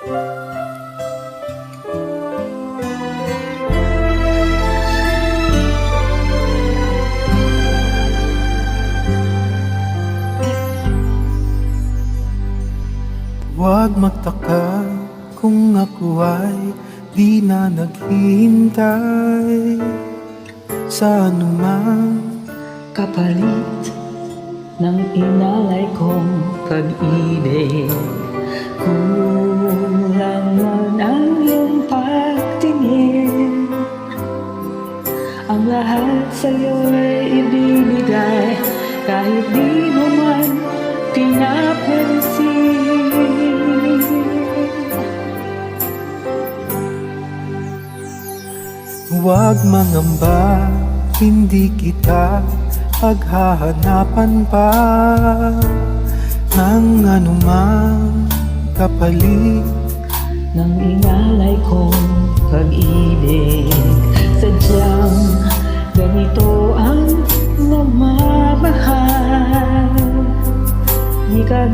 Huwag magtaka kung ako ay di na naghihintay sa anumang kapalit ng inalay kong pag-ibig. Lahat sa'yo'y ibibigay. Kahit di mo man pinapansin. Huwag mangamba, hindi kita paghahanapan pa. Ng anumang kapalit ng inalay kong pag-ibig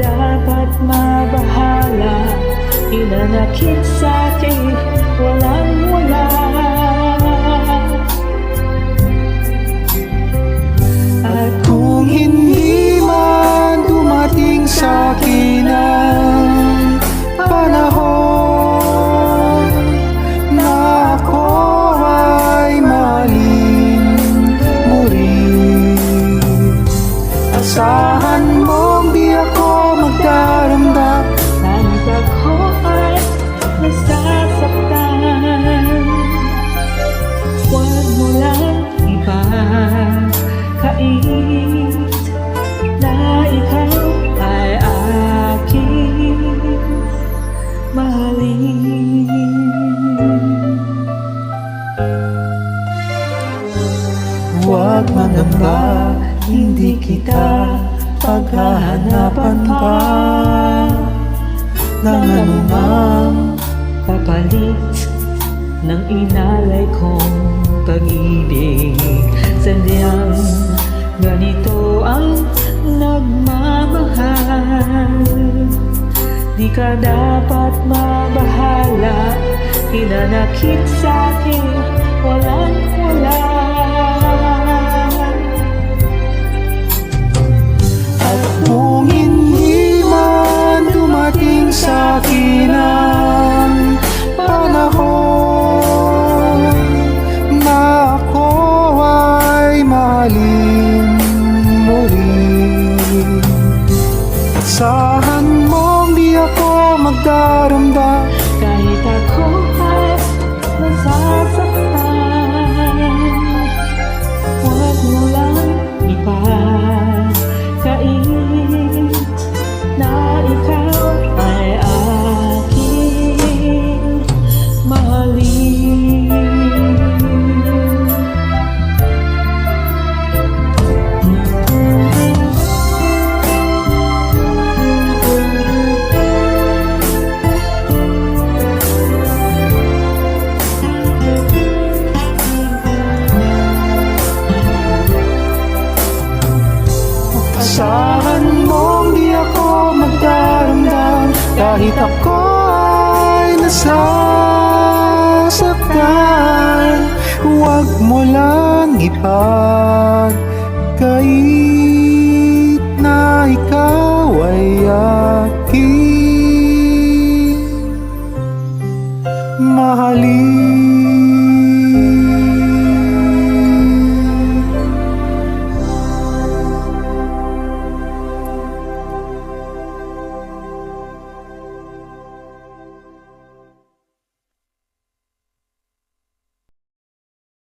dapat mabahala. Inanakit sa'kin walang wala ipakait Na ikaw ay aking mahalin Huwag mangamba, hindi kita paghahanapan pa. Ng anumang Kapalit ng inalay kong pag-ibig. Sadyang ganito ang nagmamahal. Di ka dapat mabahala. Hinanakit sa'kin walang Kahit ako ay nasasaktan. Huwag mo lang ipagkait